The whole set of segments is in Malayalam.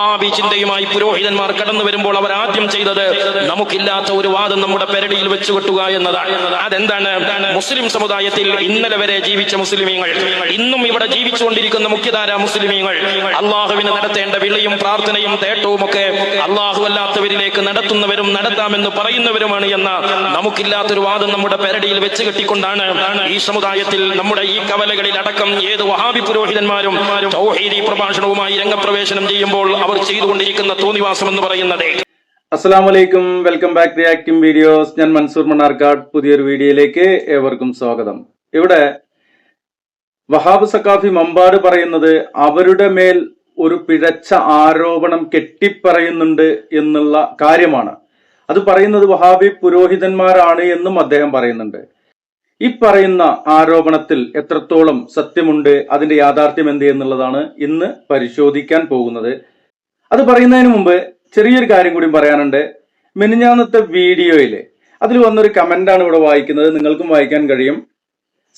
വഹാബി വിചിന്തയുമായി പുരോഹിതന്മാർ കടന്നു വരുമ്പോൾ അവർ ആദ്യം ചെയ്തത് നമുക്കില്ലാത്ത ഒരു വാദം നമ്മുടെ പെരടിയിൽ വെച്ചു കെട്ടുക എന്നതാണ്. അതെന്താണ്? മുസ്ലിം സമുദായത്തിൽ ഇന്നലെ വരെ ജീവിച്ച മുസ്ലിമീങ്ങൾ ഇന്നും ഇവിടെ ജീവിച്ചുകൊണ്ടിരിക്കുന്ന മുഖ്യധാര മുസ്ലിമീങ്ങൾ അള്ളാഹുവിന് നടത്തേണ്ട വിളിയും പ്രാർത്ഥനയും തേട്ടവും ഒക്കെ അള്ളാഹു അല്ലാത്തവരിലേക്ക് നടത്തുന്നവരും നടത്താമെന്ന് പറയുന്നവരുമാണ് എന്ന നമുക്കില്ലാത്തൊരു വാദം നമ്മുടെ പെരടിയിൽ വെച്ച് കെട്ടിക്കൊണ്ടാണ് ഈ സമുദായത്തിൽ നമ്മുടെ ഈ കവലകളിൽ അടക്കം ഏത് വഹാബി പുരോഹിതന്മാരും പ്രഭാഷണവുമായി രംഗപ്രവേശനം ചെയ്യുമ്പോൾ അവർ ചെയ്തുകൊണ്ടിരിക്കുന്ന തോന്നിവാസം എന്ന് പറയുന്നത് അസ്സാം വെൽക്കം ബാക്ക് റിയാക്ടിംഗ് വീഡിയോസ്. ഞാൻ മൻസൂർ മണ്ണാർക്കാട് പുതിയൊരു വീഡിയോയിലേക്ക് ഏവർക്കും സ്വാഗതം. ഇവിടെ വഹാബ് സക്കാഫി മമ്പാട് പറയുന്നത് അവരുടെ മേൽ ഒരു പിഴച്ച ആരോപണം കെട്ടിപ്പറയുന്നുണ്ട് എന്നുള്ള കാര്യമാണ്. അത് പറയുന്നത് വഹാബി പുരോഹിതന്മാരാണ് എന്നും അദ്ദേഹം പറയുന്നുണ്ട്. ഈ പറയുന്ന ആരോപണത്തിൽ എത്രത്തോളം സത്യമുണ്ട് അതിന്റെ യാഥാർത്ഥ്യം എന്ത് എന്നുള്ളതാണ് ഇന്ന് പരിശോധിക്കാൻ പോകുന്നത്. അത് പറയുന്നതിന് മുമ്പ് ചെറിയൊരു കാര്യം കൂടി പറയാനുണ്ട്. മിനിഞ്ഞാന്നത്തെ വീഡിയോയിൽ അതിൽ വന്നൊരു കമന്റാണ് ഇവിടെ വായിക്കുന്നത്. നിങ്ങൾക്കും വായിക്കാൻ കഴിയും.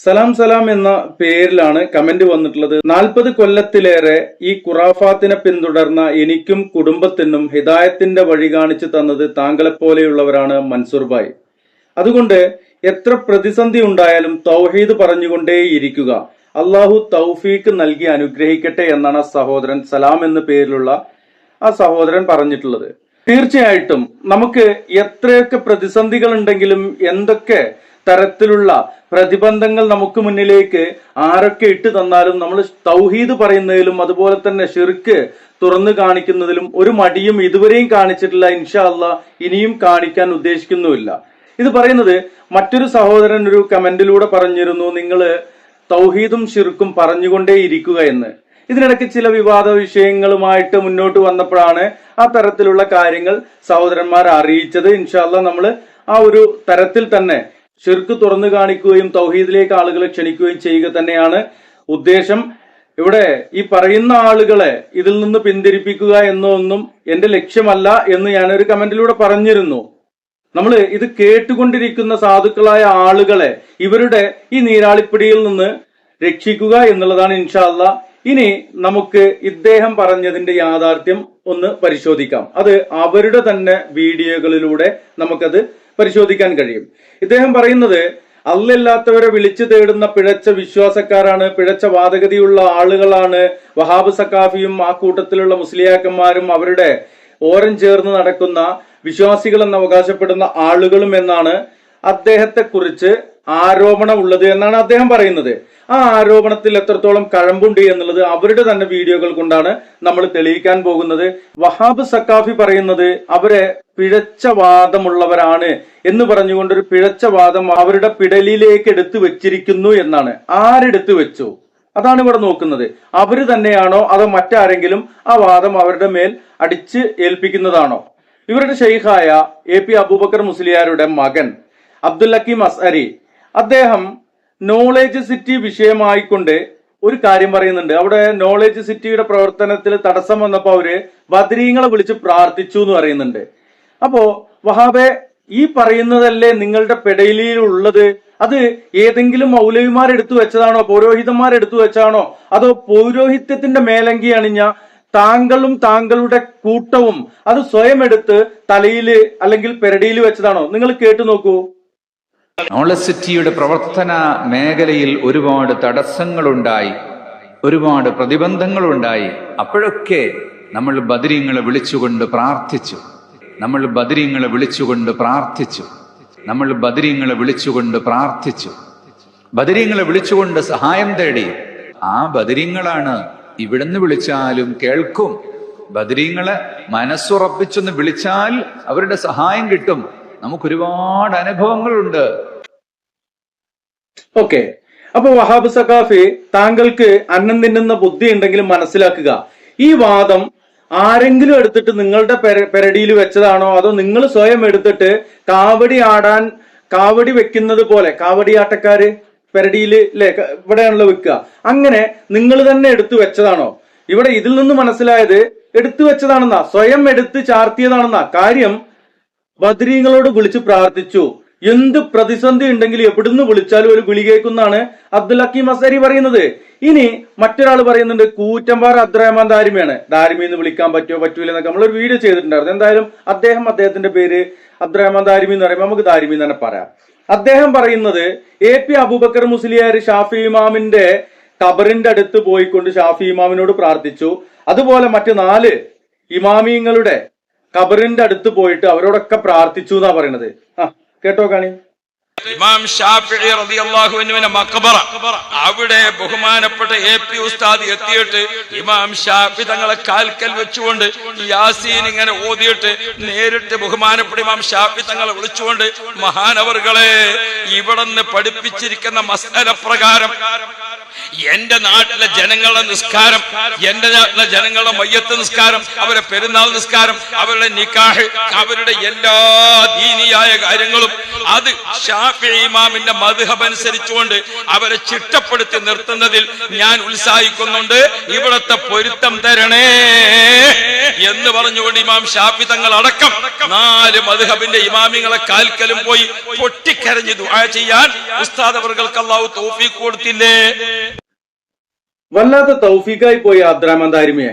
സലാം സലാം എന്ന പേരിലാണ് കമന്റ് വന്നിട്ടുള്ളത്. നാൽപ്പത് കൊല്ലത്തിലേറെ ഈ ഖുറാഫാത്തിനെ പിന്തുടർന്ന എനിക്കും കുടുംബത്തിനും ഹിദായത്തിന്റെ വഴി കാണിച്ചു തന്നത് താങ്കളെ പോലെയുള്ളവരാണ് മൻസൂർ ഭായ്. അതുകൊണ്ട് എത്ര പ്രതിസന്ധി ഉണ്ടായാലും തൗഹീദ് പറഞ്ഞുകൊണ്ടേയിരിക്കുക അള്ളാഹു തൗഫീക്ക് നൽകി അനുഗ്രഹിക്കട്ടെ എന്നാണ് സഹോദരൻ സലാം എന്ന പേരിലുള്ള ആ സഹോദരൻ പറഞ്ഞിട്ടുള്ളത്. തീർച്ചയായിട്ടും നമുക്ക് എത്രയൊക്കെ പ്രതിസന്ധികൾ ഉണ്ടെങ്കിലും എന്തൊക്കെ തരത്തിലുള്ള പ്രതിബന്ധങ്ങൾ നമുക്ക് മുന്നിലേക്ക് ആരൊക്കെ ഇട്ട് തന്നാലും നമ്മൾ തൗഹീദ് പറയുന്നതിലും അതുപോലെ തന്നെ ഷിർക്ക് തുറന്നു കാണിക്കുന്നതിലും ഒരു മടിയും ഇതുവരെയും കാണിച്ചിട്ടില്ല ഇൻഷാ അല്ല ഇനിയും കാണിക്കാൻ ഉദ്ദേശിക്കുന്നുമില്ല. ഇത് പറയുന്നത് മറ്റൊരു സഹോദരൻ ഒരു കമന്റിലൂടെ പറഞ്ഞിരുന്നു നിങ്ങൾ തൗഹീദും ഷിർക്കും പറഞ്ഞുകൊണ്ടേ ഇരിക്കുക എന്ന്. ഇതിനിടയ്ക്ക് ചില വിവാദ വിഷയങ്ങളുമായിട്ട് മുന്നോട്ട് വന്നപ്പോഴാണ് ആ തരത്തിലുള്ള കാര്യങ്ങൾ സഹോദരന്മാർ അറിയിച്ചത്. ഇൻഷാല്ല നമ്മൾ ആ ഒരു തരത്തിൽ തന്നെ ഷിർക്ക് തുറന്നു കാണിക്കുകയും തൗഹീദിലേക്ക് ആളുകളെ ക്ഷണിക്കുകയും ചെയ്യുക തന്നെയാണ് ഉദ്ദേശം. ഇവിടെ ഈ പറയുന്ന ആളുകളെ ഇതിൽ നിന്ന് പിന്തിരിപ്പിക്കുക എന്നൊന്നും എന്റെ ലക്ഷ്യമല്ല എന്ന് ഞാൻ ഒരു കമന്റിലൂടെ പറഞ്ഞിരുന്നു. നമ്മൾ ഇത് കേട്ടുകൊണ്ടിരിക്കുന്ന സാധുക്കളായ ആളുകളെ ഇവരുടെ ഈ നീരാളിപ്പിടിയിൽ നിന്ന് രക്ഷിക്കുക എന്നുള്ളതാണ് ഇൻഷാല്ല ഇനി നമുക്ക് ഇദ്ദേഹം പറഞ്ഞതിന്റെ യാഥാർത്ഥ്യം ഒന്ന് പരിശോധിക്കാം. അത് അവരുടെ തന്നെ വീഡിയോകളിലൂടെ നമുക്കത് പരിശോധിക്കാൻ കഴിയും. ഇദ്ദേഹം പറയുന്നത് അല്ലല്ലാത്തവരെ വിളിച്ചു തേടുന്ന പിഴച്ച വിശ്വാസക്കാരാണ് പിഴച്ച വാദഗതിയുള്ള ആളുകളാണ്. വഹാബ് സക്കാഫിയും ആ കൂട്ടത്തിലുള്ള മുസ്ലിയാക്കന്മാരും അവരുടെ ഓരം ചേർന്ന് നടക്കുന്ന വിശ്വാസികൾ എന്ന് അവകാശപ്പെടുന്ന ആളുകളും എന്നാണ് അദ്ദേഹത്തെ കുറിച്ച് ആരോപണം ഉള്ളത് എന്നാണ് അദ്ദേഹം പറയുന്നത്. ആ ആരോപണത്തിൽ എത്രത്തോളം കഴമ്പുണ്ട് എന്നുള്ളത് അവരുടെ തന്നെ വീഡിയോകൾ കൊണ്ടാണ് നമ്മൾ തെളിയിക്കാൻ പോകുന്നത്. വഹാബ് സക്കാഫി പറയുന്നത് അവരെ പിഴച്ച വാദമുള്ളവരാണ് എന്ന് പറഞ്ഞുകൊണ്ട് ഒരു പിഴച്ച വാദം അവരുടെ പിടലിലേക്ക് എടുത്തു വെച്ചിരിക്കുന്നു എന്നാണ്. ആരെടുത്തു വെച്ചു? അതാണ് ഇവിടെ നോക്കുന്നത്. അവർ തന്നെയാണോ അതോ മറ്റാരെങ്കിലും ആ വാദം അവരുടെ മേൽ അടിച്ച് ഏൽപ്പിക്കുന്നതാണോ? ഇവരുടെ ഷെയ്ഖായ എ പി അബൂബക്കർ മുസ്ലിയാരുടെ മകൻ അബ്ദുൽ ഹക്കീം അസ്അരി അദ്ദേഹം നോളേജ് സിറ്റി വിഷയമായിക്കൊണ്ട് ഒരു കാര്യം പറയുന്നുണ്ട്. അവിടെ നോളേജ് സിറ്റിയുടെ പ്രവർത്തനത്തിൽ തടസ്സം വന്നപ്പോൾ അവർ ബദരീങ്ങളെ വിളിച്ച് പ്രാർത്ഥിച്ചു എന്ന് പറയുന്നുണ്ട്. അപ്പോ വഹാബെ ഈ പറയുന്നതല്ലേ നിങ്ങളുടെ പെടയിലുള്ളത് അത് ഏതെങ്കിലും മൗലവിമാർ എടുത്തു വെച്ചതാണോ? പൗരോഹിതന്മാർ എടുത്തു വെച്ചാണോ? അതോ പൗരോഹിത്യത്തിന്റെ മേലങ്കി അണിഞ്ഞ താങ്കളും താങ്കളുടെ കൂട്ടവും അത് സ്വയം എടുത്ത് തലയിൽ അല്ലെങ്കിൽ പെരടിയിൽ വെച്ചതാണോ? നിങ്ങൾ കേട്ടു നോക്കൂ. നോളസിറ്റിയുടെ പ്രവർത്തന മേഖലയിൽ ഒരുപാട് തടസ്സങ്ങളുണ്ടായി ഒരുപാട് പ്രതിബന്ധങ്ങളുണ്ടായി. അപ്പോഴൊക്കെ നമ്മൾ ബദരീങ്ങളെ വിളിച്ചുകൊണ്ട് പ്രാർത്ഥിച്ചു. നമ്മൾ ബദരീങ്ങളെ വിളിച്ചുകൊണ്ട് പ്രാർത്ഥിച്ചു. നമ്മൾ ബദരീങ്ങളെ വിളിച്ചുകൊണ്ട് പ്രാർത്ഥിച്ചു. ബദരീങ്ങളെ വിളിച്ചുകൊണ്ട് സഹായം തേടി. ആ ബദരീങ്ങളാണ് ഇവിടുന്ന് വിളിച്ചാലും കേൾക്കും. ബദരീങ്ങളെ മനസ്സുറപ്പിച്ചൊന്ന് വിളിച്ചാൽ അവരുടെ സഹായം കിട്ടും. നമുക്ക് ഒരുപാട് അനുഭവങ്ങളുണ്ട്. ഓക്കെ. അപ്പൊ വഹാബ് സഖാഫി താങ്കൾക്ക് അന്നം തിന്നുന്ന ബുദ്ധി ഉണ്ടെങ്കിലും മനസ്സിലാക്കുക. ഈ വാദം ആരെങ്കിലും എടുത്തിട്ട് നിങ്ങളുടെ പെരടിയിൽ വെച്ചതാണോ? അതോ നിങ്ങൾ സ്വയം എടുത്തിട്ട് കാവടി ആടാൻ കാവടി വെക്കുന്നത് പോലെ കാവടി ആട്ടക്കാര് പെരടിയിൽ ഇവിടെയാണല്ലോ വെക്കുക. അങ്ങനെ നിങ്ങൾ തന്നെ എടുത്തു വെച്ചതാണോ? ഇവിടെ ഇതിൽ നിന്ന് മനസ്സിലായത് എടുത്തു വെച്ചതാണെന്നാ. സ്വയം എടുത്ത് ചാർത്തിയതാണെന്നാ. കാര്യം ബദ്രീങ്ങളോട് വിളിച്ചു പ്രാർത്ഥിച്ചു. എന്ത് പ്രതിസന്ധി ഉണ്ടെങ്കിൽ എവിടുന്ന് വിളിച്ചാലും ഒരു വിളി കേൾക്കുന്നതാണ് അബ്ദുൽ ഹക്കീം അസരി പറയുന്നത്. ഇനി മറ്റൊരാൾ പറയുന്നുണ്ട് കൂറ്റമ്പാറ അബ്ദുറഹ്മാൻ ദാരിമിയാണ്. ദാരിമി എന്ന് വിളിക്കാൻ പറ്റുമോ പറ്റൂല എന്നൊക്കെ നമ്മളൊരു വീഡിയോ ചെയ്തിട്ടുണ്ടായിരുന്നു. എന്തായാലും അദ്ദേഹം അദ്ദേഹത്തിന്റെ പേര് അബ്ദുറഹ്മാൻ ദാരിമി എന്ന് പറയുമ്പോൾ നമുക്ക് ദാരിമി തന്നെ പറയാം. അദ്ദേഹം പറയുന്നത് എ പി അബൂബക്കർ മുസ്ലിയാർ ഷാഫി ഇമാമിന്റെ കബറിന്റെ അടുത്ത് പോയിക്കൊണ്ട് ഷാഫി ഇമാമിനോട് പ്രാർത്ഥിച്ചു. അതുപോലെ മറ്റു നാല് ഇമാമിങ്ങളുടെ ഖബറിന്റെ അടുത്ത് പോയിട്ട് അവരോടൊക്കെ പ്രാർത്ഥിച്ചു എന്നാ പറയണത്. കേട്ടോ കാണി ഇമാം ഷാഫിഇ റളിയല്ലാഹു അൻഹുവിന്റെ മക്ബറ അവിടെ ബഹുമാനപ്പെട്ട എ പി ഉസ്താദ് എത്തിയിട്ട് ഇമാം ഷാഫി തങ്ങളെ കാൽക്കൽ വെച്ചുകൊണ്ട് യാസീൻ ഇങ്ങനെ ഓതിയിട്ട് നേരിട്ട് ബഹുമാനപ്പെട്ട ഇമാം ഷാഫി തങ്ങളെ വിളിച്ചുകൊണ്ട് മഹാനവറുകളെ ഇവിടുന്ന് പഠിപ്പിച്ചിരിക്കുന്ന മസല പ്രകാരം എന്റെ നാട്ടിലെ ജനങ്ങളുടെ നിസ്കാരം എന്റെ നാട്ടിലെ ജനങ്ങളുടെ മയ്യത്ത് നിസ്കാരം അവരുടെ പെരുന്നാൾ നിസ്കാരം അവരുടെ നിക്കാഹ് അവരുടെ എല്ലാ ദീനിയായ കാര്യങ്ങളും അത് ഷാഫി ഇമാമിന്റെ മധുഹബ് അനുസരിച്ചുകൊണ്ട് അവരെ ചിട്ടപ്പെടുത്തി നിർത്തുന്നതിൽ ഞാൻ ഉത്സാഹിക്കുന്നുണ്ട്. ഇവിടത്തെ പൊരുത്തം തരണേ എന്ന് പറഞ്ഞുകൊണ്ട് ഇമാം ഷാഫി തങ്ങൾ അടക്കം നാല് മധുഹബിന്റെ ഇമാമിങ്ങളെ കാൽക്കലും പോയി പൊട്ടിക്കരഞ്ഞു ദുആ ചെയ്യാൻ ഉസ്താദ് അവർക്ക് അള്ളാഹു തൗഫീഖ് കൊടുത്തില്ലേ? വല്ലാത്ത തൗഫീഖായി പോയി അബ്ദുറഹ്മാൻ താരിമിയെ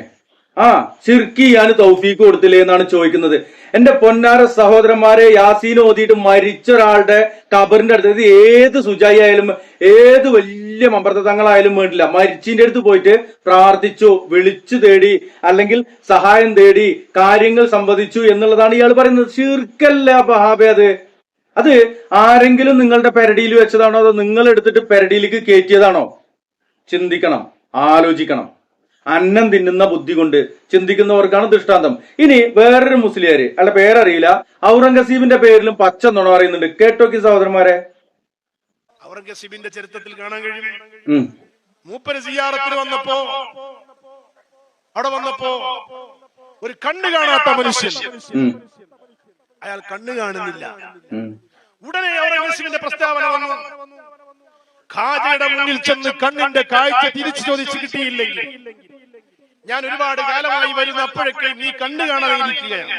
ആ ചിർക്കി ഞാൻ തൗഫീഖ് കൊടുത്തില്ലേ എന്നാണ് ചോദിക്കുന്നത്. എന്റെ പൊന്നാര സഹോദരന്മാരെ യാസീൻ ഓതിയിട്ട് മരിച്ച ഒരാളുടെ കബറിന്റെ അടുത്ത് ഏത് സുജായി ആയാലും ഏത് വലിയ മമ്പർത്തങ്ങളായാലും വേണ്ടില്ല. മരിച്ചിന്റെ അടുത്ത് പോയിട്ട് പ്രാർത്ഥിച്ചു വിളിച്ചു തേടി അല്ലെങ്കിൽ സഹായം തേടി കാര്യങ്ങൾ സംവദിച്ചു എന്നുള്ളതാണ് ഇയാൾ പറയുന്നത്. ചിർക്കല്ല ബഹാബെ അത്. അത് ആരെങ്കിലും നിങ്ങളുടെ പെരടിയിൽ വെച്ചതാണോ? അതോ നിങ്ങൾ എടുത്തിട്ട് പെരടിയിലേക്ക് കയറ്റിയതാണോ? ചിന്തിക്കണം. ആലോചിക്കണം. അന്നം തിന്നുന്ന ബുദ്ധി കൊണ്ട് ചിന്തിക്കുന്നവർക്കാണ് ദൃഷ്ടാന്തം. ഇനി വേറൊരു മുസ്ലിയാര് അല്ല പേരറിയില്ല. ഔറംഗസീബിന്റെ പേരിലും പച്ച നുണ പറയുന്നുണ്ട്. കേട്ടോക്കി സഹോദരന്മാരെ? ഔറംഗസീബിന്റെ ചരിത്രത്തിൽ കാണാൻ കഴിയും. മൂപ്പര് സിയാറത്തിന് വന്നപ്പോ അവിടെ വന്നപ്പോ ഒരു കണ്ണ് കാണാത്ത മനുഷ്യൻ. അയാൾ കണ്ണ് കാണുന്നില്ല. ഉടനെ ഔറംഗസീബിന്റെ പ്രസ്താവന വന്നു. ഖാജയുടെ മുന്നിൽ ചെന്ന് കണ്ണിന്റെ കാഴ്ച തിരിച്ചു ചോദിച്ചു കിട്ടിയില്ലെങ്കിൽ. ഞാൻ ഒരുപാട് കാലമായി വരുന്ന അപ്പോഴൊക്കെ നീ കണ്ണു കാണാതിരിക്കുകയാണ്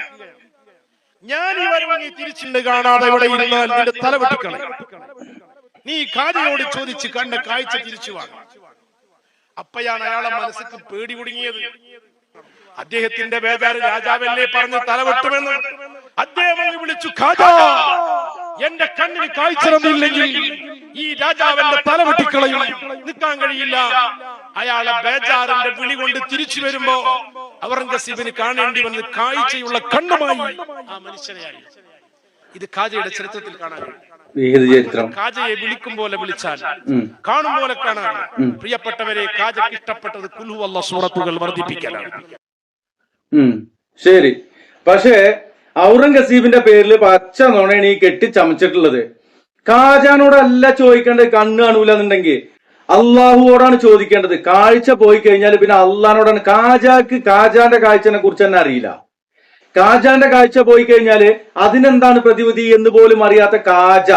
ഞാൻ ഈ വരവ് നീ തിരിച്ചുണ്ട് കാണാതെ ഇവിടെ ഇരുന്നാൽ നിന്റെ തല വെട്ടിക്കളയും. നീ ഖാജയോട് ചോദിച്ച് കണ്ട കാഴ്ച തിരിച്ചു വാങ്ങി അപ്പയാണ് അയാളെ മനസ്സിക്ക് പേടി കുടുങ്ങിയത് അദ്ദേഹത്തിന്റെ വേദാര് രാജാവല്ലേ പറഞ്ഞ് തലവെട്ടുമെന്ന് അദ്ദേഹം വിളിച്ചു ഖാജ എന്റെ കണ്ണിന് കാഴ്ച തന്നില്ലെങ്കിൽ ഈ രാജാവിന്റെ തല വെട്ടിക്കളയും. നിൽക്കാൻ കഴിയില്ല. അയാളെ ബേജാറിന്റെ വിളി കൊണ്ട് തിരിച്ചു വരുമ്പോ ഔറംഗസീബിന് കാണേണ്ടി വന്ന് കാഴ്ചയുള്ള കണ്ണുമായി ആ മനുഷ്യനെയായി. ഇത് കാജയുടെ ചരിത്രത്തിൽ കാണാൻ കഴിയും ഏത് ചരിത്രം? കാജയെ വിളിക്കും പോലെ വിളിച്ചാൽ. കാണും പോലെ കാണാൻ. പ്രിയപ്പെട്ടവരെ കാജയ്ക്ക് ഇഷ്ടപ്പെട്ടത് കുൽഹു അല്ല സൂറത്തുകൾ വർദ്ധിപ്പിക്കലാണ്. ശരി. പക്ഷേ ഔറംഗസീബിന്റെ പേരിൽ പച്ച നുണയാണ് ഈ കെട്ടിച്ചമച്ചിട്ടുള്ളത്. കാജാനോടല്ല ചോദിക്കേണ്ടത് കണ്ണ് കാണൂല എന്നുണ്ടെങ്കിൽ അള്ളാഹുവോടാണ് ചോദിക്കേണ്ടത്. കാഴ്ച പോയി കഴിഞ്ഞാൽ പിന്നെ അള്ളഹാനോടാണ്. കാജാക്ക് കാജാന്റെ കാഴ്ചനെ കുറിച്ച് തന്നെ അറിയില്ല. കാജാന്റെ കാഴ്ച പോയി കഴിഞ്ഞാൽ അതിനെന്താണ് പ്രതിവിധി എന്ന് പോലും അറിയാത്ത കാജ.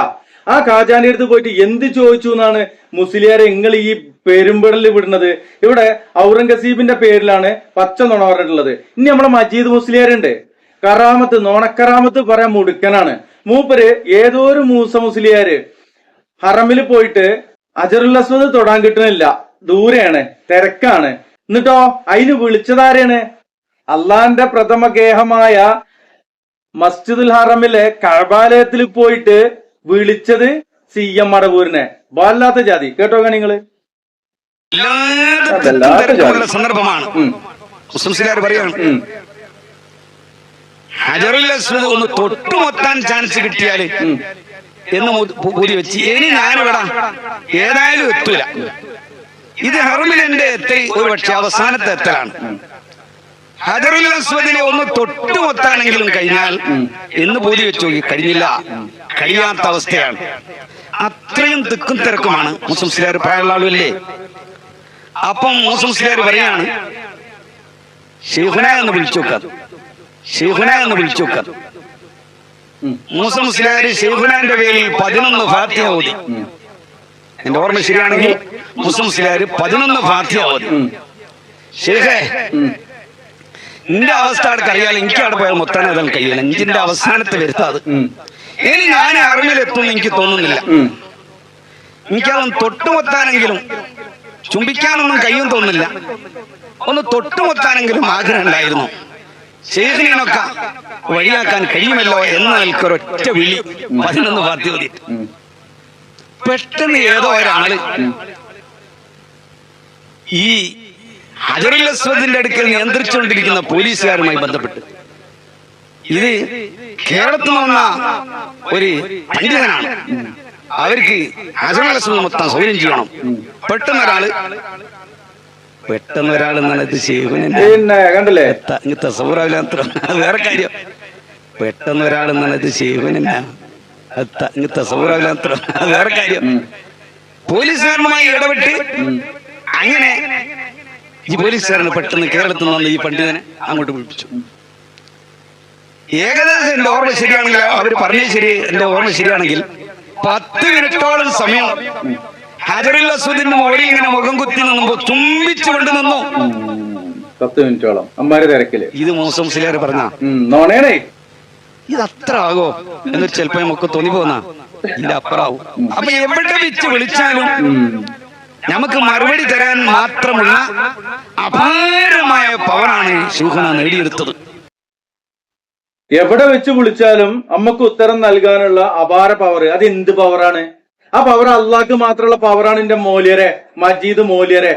ആ കാജാന്റെ അടുത്ത് പോയിട്ട് എന്ത് ചോദിച്ചു എന്നാണ് മുസ്ലിയാരെ നിങ്ങൾ ഈ പെരുമ്പടലിൽ വിടുന്നത്. ഇവിടെ ഔറംഗസീബിന്റെ പേരിലാണ് പച്ച നുണ പറഞ്ഞിട്ടുള്ളത്. ഇനി നമ്മളെ മജീദ് മുസ്ലിയാരുണ്ട്. കറാമത്ത് നോണക്കറാമത്ത് പറയാൻ മുടുക്കനാണ്. മൂപ്പര് ഏതോ ഒരു മൂസ മുസ്ലിയാര് ഹറമിൽ പോയിട്ട് അജറുൽ അസ്വദ് തൊടാൻ കിട്ടണില്ല. ദൂരെയാണ്. തിരക്കാണ്. എന്നിട്ടോ അതിന് വിളിച്ചതാരാണ്? അള്ളാന്റെ പ്രഥമ ഗേഹമായ മസ്ജിദുൽ ഹറമിലെ കഴബാലയത്തിൽ പോയിട്ട് വിളിച്ചത് സി എം മടവൂരിനെ വല്ലാത്ത ജാതി. കേട്ടോ നിങ്ങൾ? സന്ദർഭമാണ്. പറയാണ്. ഹജറുൽ ഒന്ന് തൊട്ടുമൊത്താൻ ചാൻസ് കിട്ടിയാൽ ഉം. എന്ന് കൂടി വെച്ച്. ഇനി ഞാനിവിടെ ഏതായാലും എത്തൂല. ഇത് ഹെർമിലിന്റെ എത്തൽ ഒരു പക്ഷെ അവസാനത്തെ എത്തലാണ്. ഹജറുൽ അസ്വദിനെ ഒന്ന് തൊട്ടുമൊത്താണെങ്കിലും കഴിഞ്ഞാൽ എന്ന് പൂതി വെച്ചു കഴിഞ്ഞില്ല. കഴിയാത്ത അവസ്ഥയാണ്. അത്രയും തിക്കും തിരക്കുമാണ് മുസ്ലിംസുകാർ പ്രായമുള്ള ആളുമല്ലേ അപ്പം മുസ്ലിംസുകാർ പറയാണ് ഷെയ്ഖുന എന്ന് വിളിച്ചു നോക്കാം. ഷെയ്ഖുന എന്ന് വിളിച്ചു മൂസ മുസ്ലിയാര് ഷെയ്ഖുനാന്റെ പേരിൽ പതിനൊന്ന് ഫാത്തിയ ഓതി. എന്റെ ഓർമ്മ ശരിയാണെങ്കിൽ മുസ്ലിം മുസ്ലിയാര് പതിനൊന്ന് ഫാത്തിയ ഓതി. ഷെയ്ഖേ നിന്റെ അവസ്ഥ അവിടെ അറിയാൽ എനിക്ക് അവിടെ പോയാൽ മൊത്തം അതാണ് കഴിയില്ല. എനിക്കിന്റെ അവസാനത്തെ വരുത്താത് അത്. ഇനി ഞാൻ അറിവിലെത്തും എനിക്ക് തോന്നുന്നില്ല. എനിക്കതൊന്ന് തൊട്ടുമൊത്താനെങ്കിലും ചുംബിക്കാനൊന്നും കയ്യും തോന്നുന്നില്ല. ഒന്ന് തൊട്ടുമൊത്താനെങ്കിലും ആഗ്രഹം ഉണ്ടായിരുന്നു. ശേഖരിനൊക്കെ വഴിയാക്കാൻ കഴിയുമല്ലോ എന്ന് നിൽക്കൊരൊറ്റ വിളി പതിനൊന്ന് പാർട്ടി മതി. പെട്ടെന്ന് ഏതോ ഒരാൾ ഈ ഹജറുൽ അസ്വദിന്റെ അടുക്കൽ നിയന്ത്രിച്ചുകൊണ്ടിരിക്കുന്ന പോലീസുകാരുമായി ബന്ധപ്പെട്ട് ഇത് കേരളത്തിൽ വന്ന ഒരു പണ്ഡിതനാണ് അവർക്ക് ഹജറുൽ അസ്വദ് മൊത്തം സൗകര്യം ചെയ്യണം പെട്ടെന്ന് ഒരാൾ പെട്ടെന്ന് ഒരാൾ നനത്ത് കണ്ടില്ലേ? വേറെ കാര്യം. പെട്ടെന്ന് ഒരാൾ നനത്ത് ഇത് ശേഖുനെ ഇങ്ങനത്തെ സൗറാവില്ലാത്ര വേറെ കാര്യം. പോലീസുകാരനുമായി ഇടപെട്ട് അങ്ങനെ ഈ പോലീസുകാരന് പെട്ടെന്ന് കേരളത്തിൽ നിന്ന് ഈ പണ്ഡിതനെ അങ്ങോട്ട് വിളിപ്പിച്ചു. ഏകദേശം എന്റെ ഓർമ്മ ശരിയാണെങ്കിൽ അവർ പറഞ്ഞ ശരി എന്റെ ഓർമ്മ ശരിയാണെങ്കിൽ പത്ത് മിനിറ്റോളം സമയം ഹജറുൽ അസ്വദിന്റെ മുകളിൽ ഇങ്ങനെ മുഖം കുത്തി നിന്നുമ്പോ ചുംബിച്ചുകൊണ്ട് നിന്നു. പത്ത് മിനിറ്റോളം. അമ്മാരെ തിരക്കിൽ. ഇത് മൂസം മുസ്ലിയാർ പറഞ്ഞ. നോണേണേ ഇത് അത്ര ആകോ എന്നൊരു ചിലപ്പോ നമുക്ക് തോന്നി പോന്ന. ഇതിന്റെ അപ്പുറാവും. അപ്പൊ എവിടെ വെച്ച് വിളിച്ചാലും നമുക്ക് മറുപടി തരാൻ മാത്രമുള്ള അപാരമായ പവറാണ് ശൂഹന നേടിയെടുത്തത്. എവിടെ വെച്ച് വിളിച്ചാലും അമ്മയ്ക്ക് ഉത്തരം നൽകാനുള്ള അപാര പവർ അത് എന്ത് പവറാണ് ആ പവർ അള്ളാഹ്ക്ക് മാത്രമുള്ള പവറാണ് എന്റെ മോലിയരെ മജീദ് മോലിയരെ.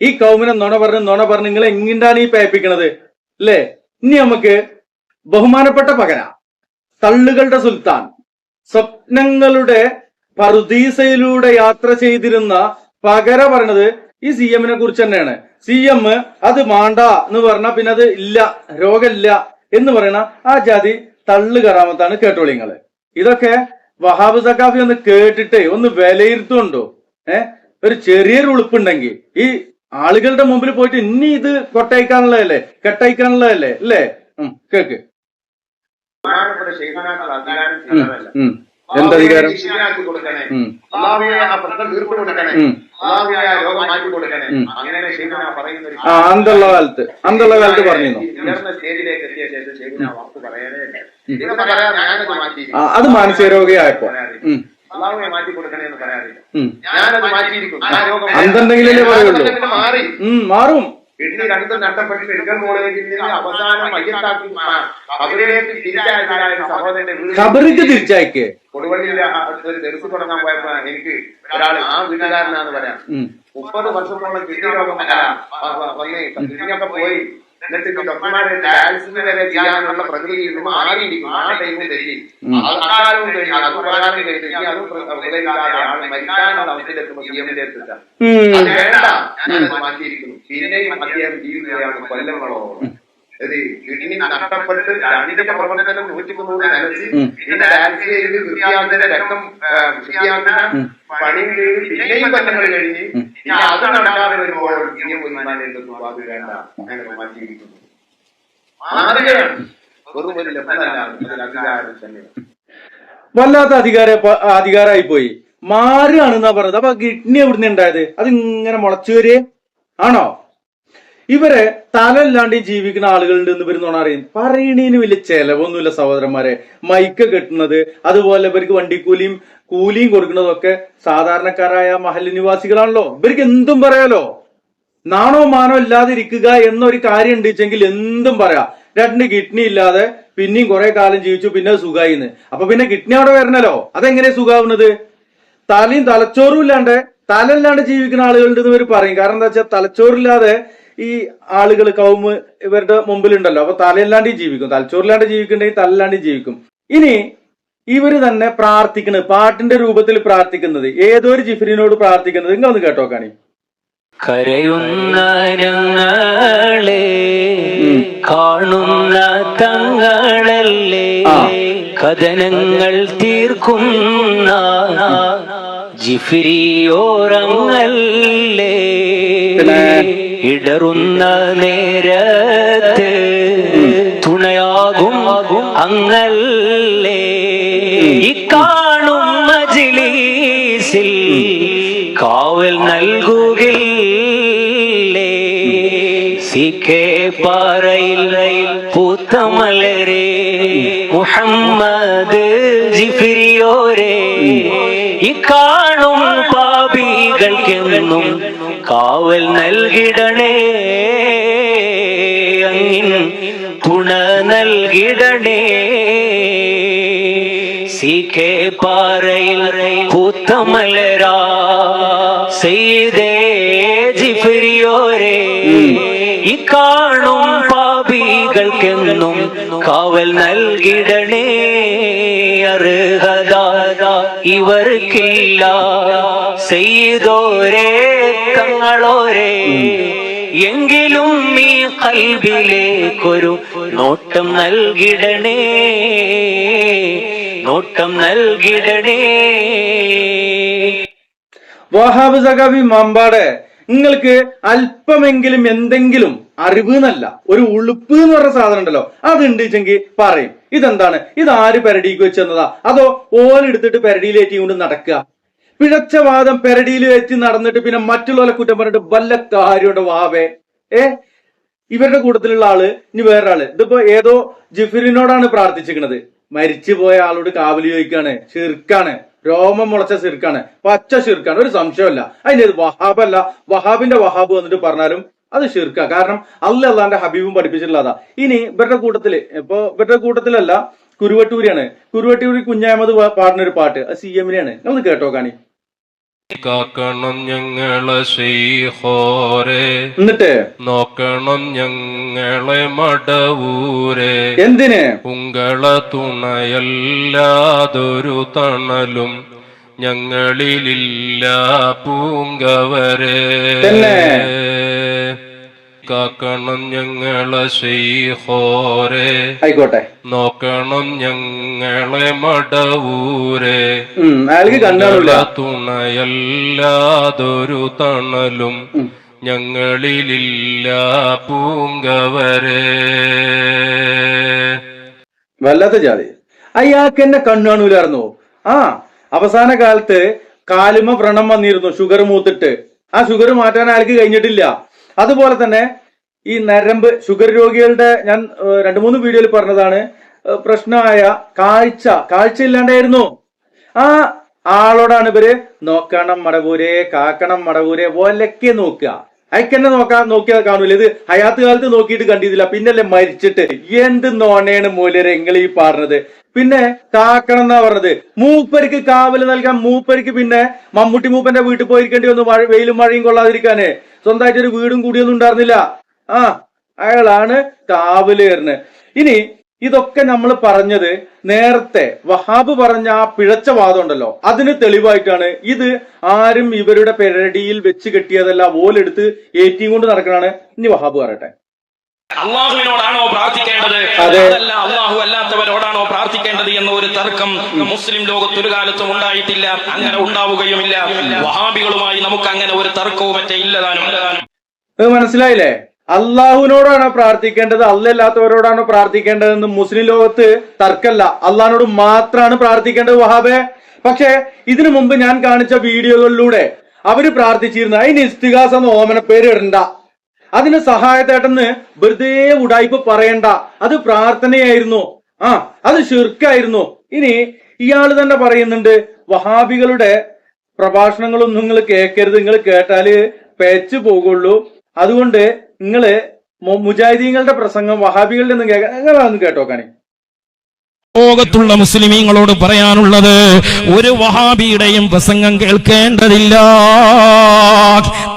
ഈ കൗമിനെ നുണ പറഞ്ഞ് നുണ പറഞ്ഞ് നിങ്ങൾ എങ്ങനെയാണ് ഈ പേപ്പിക്കണത്? അല്ലേ ഇനി നമുക്ക് ബഹുമാനപ്പെട്ട പകന തള്ളുകളുടെ സുൽത്താൻ. സ്വപ്നങ്ങളുടെ പറുദീസയിലൂടെ യാത്ര ചെയ്തിരുന്ന പകര പറയണത് ഈ സി എമ്മിനെ കുറിച്ച് തന്നെയാണ്. സി എം അത് മാണ്ട എന്ന് പറഞ്ഞാൽ പിന്നെ അത് ഇല്ല രോഗമില്ല എന്ന് പറയണ ആ ജാതി തള്ളു കറാമത്താണ് കേട്ടോളിങ്ങൾ ഇതൊക്കെ വഹാബ് സഖാഫി ഒന്ന് കേട്ടിട്ട് ഒന്ന് വിലയിരുത്തുണ്ടോ ഏ? ഒരു ചെറിയൊരു ഉളുപ്പുണ്ടെങ്കിൽ. ഈ ആളുകളുടെ മുമ്പിൽ പോയിട്ട് ഇനി ഇത് കൊട്ടയക്കാനുള്ളതല്ലേ? കെട്ടയക്കാനുള്ളതല്ലേ? അല്ലേ? കേക്ക്. എന്തധികാരം ആ അന്തുള്ള കാലത്ത്. അന്തുള്ള കാലത്ത് പറഞ്ഞിരുന്നു. അത് മാനസിക രോഗിയായപ്പോ മാറ്റി കൊടുക്കണേ എന്ന് പറയാറില്ല. ഞാനത് മാറ്റിയിരിക്കും പറയുള്ളൂ. മാറി. രണ്ടും കോളേജിൽ അവസാനം മയ്യത്താക്കി അവരിലേക്ക് തിരിച്ചയച്ചായ സഹോദരന്റെ വീട് ഖബറിക്ക് തിരിച്ചയക്ക്. കൊടുവള്ളിയിൽ ഒരു ദർസ് തുടങ്ങാൻ പോയപ്പോ എനിക്ക് ഒരാൾ ആ വീട്ടുകാരനാന്ന് പറയാം. മുപ്പത് വർഷത്തോളം കിഡ്നി രോഗം വന്ന്. കിഡ്നിയൊക്കെ പോയി. എന്നിട്ട് ഡോക്ടർമാരെ ഡയാലിസിസ് വരെ ചെയ്യാനുള്ള പ്രകൃതിയിൽ നിന്നും മാറിയിരിക്കും ആ ടൈമിൽ തെറ്റി അത് അക്കാലവും കഴിഞ്ഞു. അത് പ്രകാരം കഴിഞ്ഞു. അത് ആൾ മരിക്കാനുള്ള അവസ്ഥയിലെത്തുമ്പോൾ സി എമ്മിന്റെ അടുത്തില്ല. അത് വേണ്ട. ഞാനത് മാറ്റിയിരിക്കുന്നു. പിന്നെയും അദ്ദേഹം ജീവിക്കുകയാണ് കൊല്ലങ്ങളോളം നഷ്ടപ്പെട്ട് രണ്ടിന്റെ പ്രവർത്തനം ചെയ്ത് വൃത്തിയാക്കുന്ന രക്തം ചെയ്ത് പിന്നെയും കൊല്ലങ്ങൾ കഴിഞ്ഞ് ഇനി അത് നടക്കാതെ വരുമ്പോൾ ഇനി വേണ്ട. അങ്ങനെ മാറ്റിയിരിക്കുന്നു. മാറുകയാണ്. വെറും ഒരു ലഭ്യതല്ല അതിൽ അധികാരം തന്നെയാണ് വല്ലാത്ത അധികാര അധികാരമായി പോയി. മാറുകയാണെന്നാ പറഞ്ഞത്. അപ്പൊ കിഡ്നി എവിടുന്ന് ഉണ്ടായത്? അത് ഇങ്ങനെ മുളച്ചു വരെ. ആണോ? ഇവരെ തലല്ലാണ്ട് ജീവിക്കുന്ന ആളുകളുണ്ട് എന്ന് ഇവർ നോണ അറിയും പറയണേന് വലിയ ചെലവൊന്നുമില്ല സഹോദരന്മാരെ. മൈക്ക് കെട്ടുന്നത് അതുപോലെ ഇവർക്ക് വണ്ടിക്കൂലിയും കൂലിയും കൊടുക്കുന്നതൊക്കെ സാധാരണക്കാരായ മഹൽ നിവാസികളാണല്ലോ. ഇവർക്ക് എന്തും പറയാലോ? നാണോ മാനോ ഇല്ലാതെ ഇരിക്കുക എന്നൊരു കാര്യം ഉണ്ടെങ്കിൽ എന്തും പറയാം. രണ്ട് കിഡ്നി ഇല്ലാതെ പിന്നെയും കുറെ കാലം ജീവിച്ചു പിന്നെ സുഖായിന്ന്. അപ്പൊ പിന്നെ കിഡ്നി അവിടെ വരണല്ലോ. അതെങ്ങനെ സുഖാവുന്നത്? തലയും തലച്ചോറും ഇല്ലാണ്ട് തലല്ലാണ്ട് ജീവിക്കുന്ന ആളുകളുണ്ട് എന്ന് ഇവർ പറയും. കാരണം എന്താ വെച്ചാൽ തലച്ചോറില്ലാതെ ഈ ആളുകൾ കൗമ് ഇവരുടെ മുമ്പിലുണ്ടല്ലോ. അപ്പൊ തലയില്ലാണ്ട് ജീവിക്കും. തലച്ചോറില്ലാണ്ട് ജീവിക്കണ്ടെങ്കിൽ തലയില്ലാണ്ട് ജീവിക്കും. ഇനി ഇവർ തന്നെ പ്രാർത്ഥിക്കുന്നത് പാട്ടിന്റെ രൂപത്തിൽ പ്രാർത്ഥിക്കുന്നത്. ഏതോ ഒരു ജിഫിനോട് പ്രാർത്ഥിക്കുന്നത്? നിങ്ങൾ ഒന്ന് കേട്ടോ കാണി കരയുന്ന ഞങ്ങളെ കാണുന്ന തങ്ങളല്ലേ. കഥനങ്ങൾ തീർക്കുന്ന ജിഫിരിയോറങ്ങല്ലേ? ഇടറുന്ന നേരത്ത് തുണയാകും അങ്ങല്ലേ? ഇക്കാണും കാണും മജിലീസിൽ കാവൽ നൽകുകില്ലേ? സി കെ പാറയിൽ പൂത്തമലരെ മുഹമ്മദ് ജിഫിരിയോരെ കാവൽ നൽകിടണേ. അങ്ങിൻ തുണ നൽകിടണേ. സി കെ പാറയിൽ കൂത്തമലരാ. സെയ്തേ ജിഫിരിയോരെ. ഈ കാണും പാപികൾക്കെന്നും കാവൽ നൽകിടണേ. അർഹത ഇവർക്കില്ല. ചെയ്തോരേ തങ്ങളോരേ എങ്കിലും ഈ കൽബിലേക്കൊരു നോട്ടം നൽകിടണേ. നോട്ടം നൽകിടണേ. വഹാബ് സഖാബി മമ്പാട് നിങ്ങൾക്ക് അല്പമെങ്കിലും എന്തെങ്കിലും അറിവ് എന്നല്ല ഒരു ഉളുപ്പ് എന്ന് പറഞ്ഞ സാധനം ഉണ്ടല്ലോ അതുണ്ട് വെച്ചെങ്കിൽ പറയും. ഇതെന്താണ്? ഇത് ആര് പെരടിക്ക് വെച്ചെന്നതാ? അതോ ഓലെടുത്തിട്ട് പെരടിയിലേറ്റി കൊണ്ട് നടക്കുക? പിഴച്ചവാദം പെരടിയിൽ വെച്ച് നടന്നിട്ട് പിന്നെ മറ്റുള്ളവരെ കുറ്റം പറഞ്ഞിട്ട് വല്ല കാര്യമുണ്ട് വാവേ? ഏ? ഇവരുടെ കൂട്ടത്തിലുള്ള ആൾ ഇനി വേറൊരാൾ. ഇതിപ്പോ ഏതോ ജിഫിറിനോടാണ് പ്രാർത്ഥിച്ചിരിക്കുന്നത്. മരിച്ചു പോയ ആളോട് കാവലി ചോദിക്കാണ്. ചെറുക്കാണ്. രോമം മുളച്ച സിർക്കാണ് പച്ച ചെറുക്കാണ്. ഒരു സംശയമല്ല അതിന്റെ വഹാബല്ല? വഹാബിന്റെ വഹാബ് വന്നിട്ട് പറഞ്ഞാലും അത് ഷിർക്ക കാരണം അല്ല അള്ളാന്റെ ഹബീബും പഠിപ്പിച്ചിട്ടുള്ളതാ ഇനി ഇവരുടെ കൂട്ടത്തിൽ ഇപ്പൊ ഇവരുടെ കൂട്ടത്തിലല്ല കുരുവട്ടൂരിയാണ്. കുരുവട്ടൂരി കുഞ്ഞാമത് പാടുന്ന ഒരു പാട്ട് അത് സി എമ്മിനെയാണ്. നമ്മൾ കേട്ടോ കാണി കാക്കണം ഞങ്ങളെ ശ്രീഹോരെ എന്നിട്ട്? നോക്കണം ഞങ്ങളെ മടവൂരെ. എന്തിന്? ഉങ്ങളെ തുണയല്ലാതൊരു തണലും ഞങ്ങളിലില്ല പൂങ്കവരെ. കാക്കണം ഞങ്ങളെ ശ്രീഹോരെ ആയിക്കോട്ടെ. നോക്കണം ഞങ്ങളെ മടവൂരെ. തുണയല്ലാതൊരു തണലും ഞങ്ങളിലില്ല പൂങ്കവരെ. വല്ലാത്ത ജാതി. അയാൾക്ക് എന്നെ കണ്ണാണൂലായിരുന്നു? ആ അവസാന കാലത്ത് കാലുമ വ്രണം വന്നിരുന്നു ഷുഗർ മൂത്തിട്ട്. ആ ഷുഗർ മാറ്റാൻ ആൾക്ക് കഴിഞ്ഞിട്ടില്ല. അതുപോലെ തന്നെ ഈ നരമ്പ് ഷുഗർ രോഗികളുടെ ഞാൻ രണ്ടു മൂന്ന് വീഡിയോയിൽ പറഞ്ഞതാണ് പ്രശ്നമായ കാഴ്ച കാഴ്ച ഇല്ലാണ്ടായിരുന്നു. ആ ആളോടാണ് ഇവർ നോക്കണം മടവൂരെ കാക്കണം മടവൂരെ ഒലക്കെ നോക്കുക. അയക്കെന്നെ നോക്കാൻ നോക്കിയാൽ കാണൂല. ഇത് ഹയാത്ത് കാലത്ത് നോക്കിയിട്ട് കണ്ടിരുന്നില്ല പിന്നല്ലേ മരിച്ചിട്ട്. എന്ത് നോണയാണ് മൂലരെ നിങ്ങൾ ഈ പറഞ്ഞത് പിന്നെ കാക്കണം എന്നാ പറഞ്ഞത്? മൂപ്പരിക്ക് കാവൽ നൽകാൻ മൂപ്പരിക്ക് പിന്നെ മമ്മൂട്ടി മൂപ്പന്റെ വീട്ടിൽ പോയിരിക്കേണ്ടി വന്നു. മഴ വെയിലും മഴയും കൊള്ളാതിരിക്കാന്. സ്വന്തമായിട്ട് ഒരു വീടും കൂടിയൊന്നും ഉണ്ടായിരുന്നില്ല. ആ അയാളാണ് കാവൽ കയറുന്നത് ഇനി ഇതൊക്കെ നമ്മൾ പറഞ്ഞത് നേരത്തെ വഹാബ് പറഞ്ഞ ആ പിഴച്ച വാദം ഉണ്ടല്ലോ. അതിന് തെളിവായിട്ടാണ് ഇത് ആരും ഇവരുടെ പെരടിയിൽ വെച്ച് കെട്ടിയതല്ല ഓലെടുത്ത് ഏറ്റിയും കൊണ്ട് നടക്കണാണ് ഇനി വഹാബ് പറയട്ടെ. അള്ളാഹുവിനോടാണോ പ്രാർത്ഥിക്കേണ്ടത്? അതെ. അതല്ല അള്ളാഹു അല്ലാത്തവരോടാണോ പ്രാർത്ഥിക്കേണ്ടത് എന്ന ഒരു തർക്കം മുസ്ലിം ലോകത്ത് ഒരു കാലത്തും ഉണ്ടായിട്ടില്ല അങ്ങനെ ഉണ്ടാവുകയുമില്ല. വഹാബികളുമായി നമുക്ക് അങ്ങനെ ഒരു തർക്കവും മറ്റേ ഇല്ലതാനും മനസ്സിലായില്ലേ? അള്ളാഹുവിനോടാണോ പ്രാർത്ഥിക്കേണ്ടത് അല്ലല്ലാത്തവരോടാണ് പ്രാർത്ഥിക്കേണ്ടതെന്ന് മുസ്ലിം ലോകത്ത് തർക്കല്ല. അള്ളാഹിനോട് മാത്രമാണ് പ്രാർത്ഥിക്കേണ്ടത് വഹാബെ. പക്ഷെ ഇതിനു മുമ്പ് ഞാൻ കാണിച്ച വീഡിയോകളിലൂടെ അവർ പ്രാർത്ഥിച്ചിരുന്ന അതിന് ഇസ്തിഹാസ് എന്ന ഓമന പേര് ഇടണ്ട. അതിന് സഹായത്തേട്ടെന്ന് വെറുതെ ഉടായ്പ പറയണ്ട. അത് പ്രാർത്ഥനയായിരുന്നു. ആ അത് ഷിർക്കായിരുന്നു ഇനി ഇയാൾ തന്നെ പറയുന്നുണ്ട് വഹാബികളുടെ പ്രഭാഷണങ്ങളൊന്നും നിങ്ങൾ കേൾക്കരുത് നിങ്ങൾ കേട്ടാൽ പേച്ചു പോകുള്ളൂ. അതുകൊണ്ട് നിങ്ങൾ മു- മുജാഹിദീങ്ങളുടെ പ്രസംഗം വഹാബികളുടെ ഒന്നും കേൾക്കാൻ നിങ്ങളൊന്ന് കേട്ടോ കാണി ലോകത്തുള്ള മുസ്ലിമീങ്ങളോട് പറയാനുള്ളത് ഒരു വഹാബിയുടെയും പ്രസംഗം കേൾക്കേണ്ടതില്ല.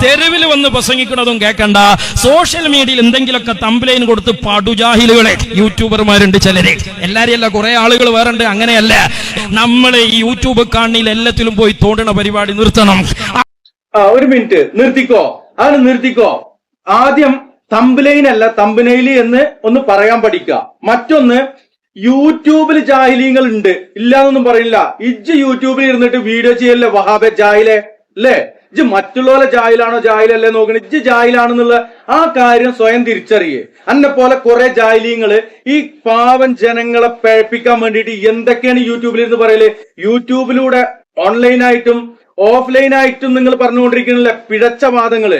തെരുവിൽ വന്ന് പ്രസംഗിക്കുന്നതും കേൾക്കണ്ട. സോഷ്യൽ മീഡിയയിൽ എന്തെങ്കിലുമൊക്കെ തമ്പ്ലൈൻ കൊടുത്ത് പടുജാഹിലുകളെ യൂട്യൂബർമാരുണ്ട് ചിലര്. എല്ലാരെയല്ല കുറെ ആളുകൾ വേറുണ്ട് അങ്ങനെയല്ല. നമ്മൾ ഈ യൂട്യൂബ് കാണിയിൽ എല്ലാത്തിലും പോയി തോണ്ടണ പരിപാടി നിർത്തണം. ഒരു മിനിറ്റ് നിർത്തിക്കോ? അത് നിർത്തിക്കോ? ആദ്യം തമ്പലൈൻ അല്ല തമ്പനൈലി എന്ന് ഒന്ന് പറയാൻ പഠിക്കുക മറ്റൊന്ന് യൂട്യൂബിൽ ജാഹിലീങ്ങൾ ഉണ്ട് ഇല്ലാന്നൊന്നും പറയില്ല. ഇജ്ജ് യൂട്യൂബിൽ ഇരുന്നിട്ട് വീഡിയോ ചെയ്യല്ലേ വഹാബെ ജാഹിലെ? അല്ലേ? ഇജ്ജ് മറ്റുള്ളവരെ ജാഹിലാണോ ജാഹിലല്ലേ നോക്കണേ? ഇജ്ജ് ജാഹിലാണെന്നുള്ള ആ കാര്യം സ്വയം തിരിച്ചറിയേ. അന്നെ പോലെ കുറെ ജാഹിലീങ്ങൾ ഈ പാവൻ ജനങ്ങളെ പഴപ്പിക്കാൻ വേണ്ടിയിട്ട് എന്തൊക്കെയാണ് യൂട്യൂബിൽ ഇരുന്ന് പറയൽ? യൂട്യൂബിലൂടെ ഓൺലൈനായിട്ടും ഓഫ്ലൈനായിട്ടും നിങ്ങൾ പറഞ്ഞുകൊണ്ടിരിക്കുന്നില്ല പിഴച്ച വാദങ്ങൾ.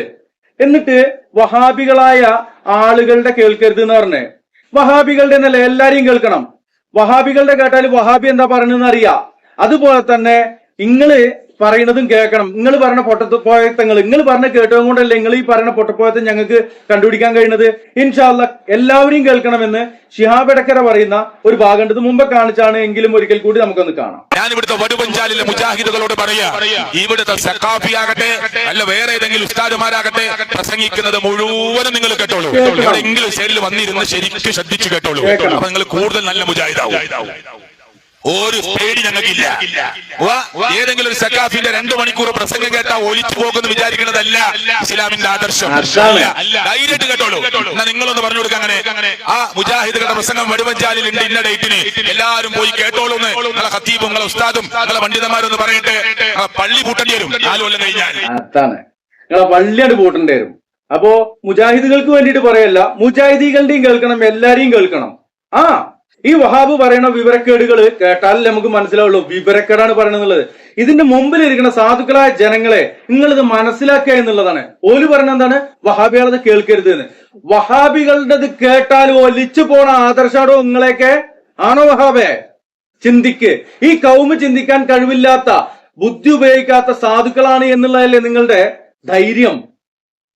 എന്നിട്ട് വഹാബികളായ ആളുകളുടെ കേൾക്കരുത് എന്ന് പറഞ്ഞേ. വഹാബികളുടെ എന്നല്ല എല്ലാരെയും കേൾക്കണം. വഹാബികളുടെ കേട്ടാൽ വഹാബി എന്താ പറയണെന്ന് അറിയാം. അതുപോലെ തന്നെ നിങ്ങൾ പറയുന്നതും കേൾക്കണം. നിങ്ങൾ പറഞ്ഞ പൊട്ടപ്പോയത്തങ്ങൾ നിങ്ങൾ പറഞ്ഞ കേട്ടതും കൊണ്ടല്ല നിങ്ങൾ ഈ പറഞ്ഞ പൊട്ടപ്പോയത്തെ ഞങ്ങൾക്ക് കണ്ടുപിടിക്കാൻ കഴിയുന്നത്? ഇൻഷാല്ല എല്ലാവരെയും കേൾക്കണമെന്ന് ഷിഹാബ് എടക്കര പറയുന്ന ഒരു ഭാഗം ഉണ്ട് മുമ്പ് കാണിച്ചാണ് എങ്കിലും ഒരിക്കൽ കൂടി നമുക്കൊന്ന് കാണാം. ഞാൻ ഇവിടുത്തെ വടുപഞ്ചാലിലെ മുജാഹിദുകളോട് പറയാ ഇവിടുത്തെ സക്കാഫിയാകട്ടെ അല്ല വേറെ ഏതെങ്കിലും ഉസ്താദുമാരാകട്ടെ പ്രസംഗിക്കുന്നത് മുഴുവനും നിങ്ങൾ കേട്ടോളൂ. എവിടെയെങ്കിലും സൈഡിൽ വന്നിരുന്ന് ശരിക്കും ശ്രദ്ധിച്ചു കേട്ടോളൂ. അപ്പൊ നിങ്ങൾ കൂടുതൽ നല്ല മുജാഹിദാവും. ഒരു പേടി ഞങ്ങൾക്കില്ല. ഏതെങ്കിലും ഒരു സക്കാഫിന്റെ രണ്ടു മണിക്കൂർ പ്രസംഗം കേട്ടാ ഒലിച്ചു പോകുമെന്ന് വിചാരിക്കുന്നതല്ല ഇസ്ലാമിന്റെ ആദർശം. ധൈര്യമായിട്ട് കേട്ടോളൂ. എന്നാ നിങ്ങളൊന്ന് പറഞ്ഞു കൊടുക്ക അങ്ങനെ. ആ മുജാഹിദുകളുടെ പ്രസംഗം വടുവഞ്ചാലിൽ ഉണ്ട് ഇന്ന ഡേറ്റിന്. എല്ലാവരും പോയി കേട്ടോളൂ എന്ന് നിങ്ങളെ ഖത്തീബും നിങ്ങളെ ഉസ്താദും നിങ്ങളെ പണ്ഡിതന്മാരും ഒന്ന് പറയട്ടെ പള്ളി പൂട്ടേണ്ടി വരും. നാല് കൊല്ലം കഴിഞ്ഞാൽ. നിങ്ങളെ പള്ളിയാണ് പൂട്ടേണ്ടി വരും. അപ്പോ മുജാഹിദുകൾക്ക് വേണ്ടിയിട്ട് പറയല്ല മുജാഹിദികളുടെയും കേൾക്കണം എല്ലാരെയും കേൾക്കണം. ആ ഈ വഹാബ് പറയുന്ന വിവരക്കേടുകൾ കേട്ടാലും നമുക്ക് മനസ്സിലാവുള്ളൂ. വിവരക്കേടാണ് പറയണെന്നുള്ളത് ഇതിന്റെ മുമ്പിൽ ഇരിക്കുന്ന സാധുക്കളായ ജനങ്ങളെ നിങ്ങൾ ഇത് മനസ്സിലാക്കുക എന്നുള്ളതാണ്. ഓൽ പറഞ്ഞ എന്താണ്? വഹാബികളത് കേൾക്കരുത് എന്ന് വഹാബികളുടെ കേട്ടാൽ ഒലിച്ചു പോണ ആദർശാടോ നിങ്ങളെയൊക്കെ? ആണോ വഹാബെ? ചിന്തിക്ക്. ഈ കൗമ് ചിന്തിക്കാൻ കഴിവില്ലാത്ത ബുദ്ധി ഉപയോഗിക്കാത്ത സാധുക്കളാണ് എന്നുള്ളതല്ലേ നിങ്ങളുടെ ധൈര്യം.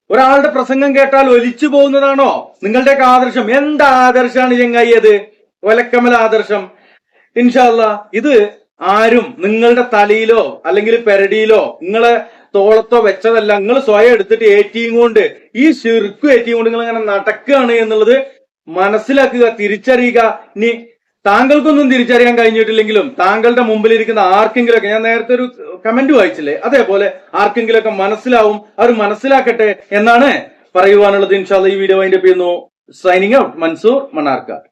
ഒരാളുടെ പ്രസംഗം കേട്ടാൽ ഒലിച്ചു പോകുന്നതാണോ നിങ്ങളുടെയൊക്കെ ആദർശം? എന്താ ആദർശമാണ് ചെങ്ങായത് ഒലക്കമല ആദർശം. ഇൻഷാല്ല ഇത് ആരും നിങ്ങളുടെ തലയിലോ അല്ലെങ്കിൽ പെരടിയിലോ നിങ്ങളെ തോളത്തോ വെച്ചതല്ല. നിങ്ങൾ സ്വയം എടുത്തിട്ട് ഏറ്റിയും കൊണ്ട് ഈ ശിർക്കും ഏറ്റിയും കൊണ്ട് നിങ്ങൾ ഇങ്ങനെ നടക്കുകയാണ് എന്നുള്ളത് മനസ്സിലാക്കുക തിരിച്ചറിയുക. ഇനി താങ്കൾക്കൊന്നും തിരിച്ചറിയാൻ കഴിഞ്ഞിട്ടില്ലെങ്കിലും താങ്കളുടെ മുമ്പിലിരിക്കുന്ന ആർക്കെങ്കിലുമൊക്കെ ഞാൻ നേരത്തെ ഒരു കമന്റ് വായിച്ചില്ലേ? അതേപോലെ ആർക്കെങ്കിലുമൊക്കെ മനസ്സിലാവും അവർ മനസ്സിലാക്കട്ടെ എന്നാണ് പറയുവാനുള്ളത്. ഇൻഷാല്ല ഈ വീഡിയോ അതിന്റെ ചെയ്യുന്നു സൈനിങ് ഔട്ട് മൻസൂർ മണ്ണാർക്കാട്.